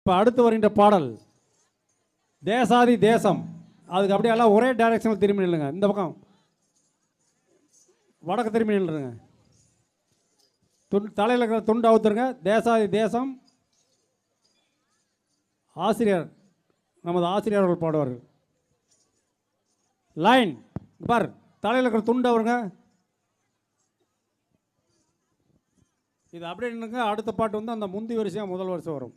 இப்போ அடுத்து வருகின்ற பாடல் தேசாதி தேசம். அதுக்கு அப்படியே எல்லாம் ஒரே டைரக்ஷனில் திரும்பி நில்லுங்க. இந்த பக்கம். வடக்கு திரும்பி நில்லுங்க. துண்டு தலையில் இருக்கிற துண்டு அவுத்துருங்க. தேசாதி தேசம். ஆசிரியர் நமது ஆசிரியர் அவர்கள் பாடுவார்கள். லைன் பார் தலையில் இருக்கிற துண்டு அவருங்க. இது அப்படியே அடுத்த பாட்டு வந்து அந்த முந்தி வரிசையாக முதல் வருஷம் வரும்.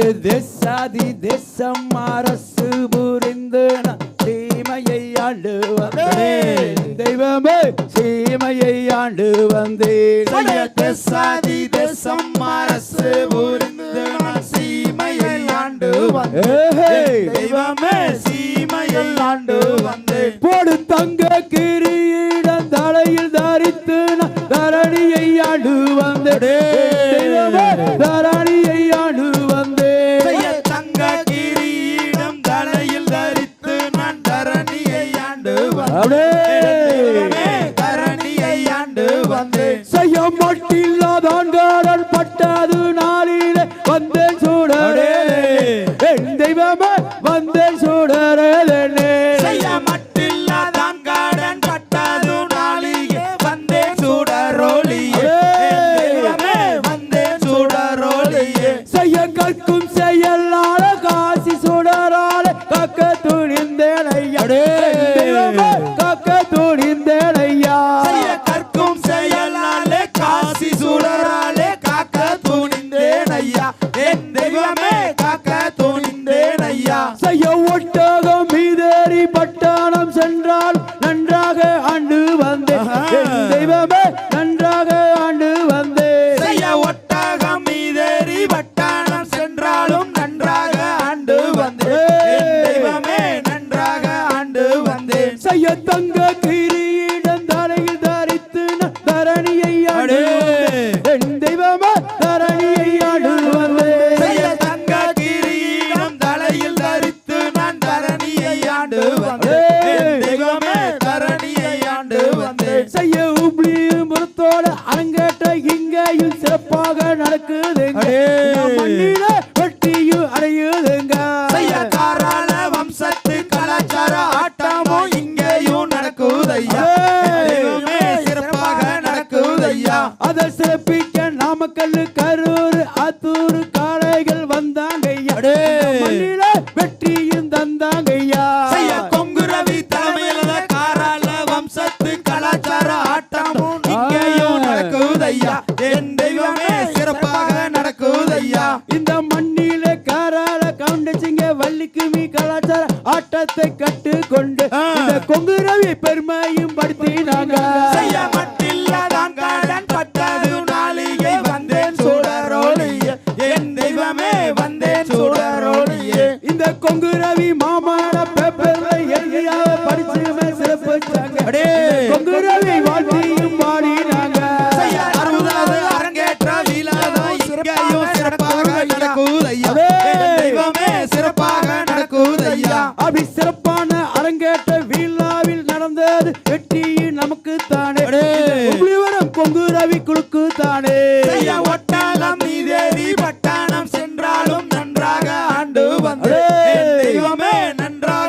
போடு தேசாதி தேசம் அரசு புரிந்து சீமையை ஆண்டு வந்தேன் தெய்வமே சீமையை ஆண்டு வந்தேன் சய தேசாதி தேசம் அரசு புரிந்து சீமையை ஆண்டு வந்தேன் ஏய். தெய்வமே சீமையை ஆண்டு வந்தேன் போடு தங்க கிரீடம் தலையில் தரித்து தரணியை ஆண்டு வந்தேன் தெய்வமே தரணியை ஆண்டு வந்தேன். செய்ய மட்டில்லாதான் பட்டது நாளிலே வந்தேன் சூடரே. என் தெய்வமே வந்தேன் சூடரே செய்ய மட்டில்லாதான் காடன் பட்டது நாளிகே வந்தேன் சுடரோலியே வந்தேன் சுடரோலியே செய்ய கற்கும் செயலால ஆண்டு வந்தேன் என் தெய்வமே தரணியை ஆண்டு வந்தேன். செய்ய உப்ளியும் புறத்தோட அரங்கேற்ற இங்கேயும் சிறப்பாக நடக்குதுங்க. வெட்டியும் அடையுதுங்க. செய்ய காராள வம்சத்து கலாச்சார ஆட்டமும் இங்கேயும் நடக்குதையா? சிறப்பாக நடக்குதையா? அதை சிறப்பிக்க நாமக்கல் ஆட்டத்தை கட்டுக்கொண்டு இந்த கொங்கு ரவி பெருமையும் படுத்தினாங்க. செய்ய மட்டில்லாதான் காடன் பட்டது நாளிகை வந்தேன் சுடரோலியே என் தெய்வமே வந்தேன் சுடரோலியே இந்த கொங்கு அப்படி சிறப்பான அரங்கேற்ற வீழாவில் நடந்தது வெற்றியும் நமக்கு தானே பொங்கு ரவி குழுக்கு தானே ஒட்டாலம் நீதேரி பட்ட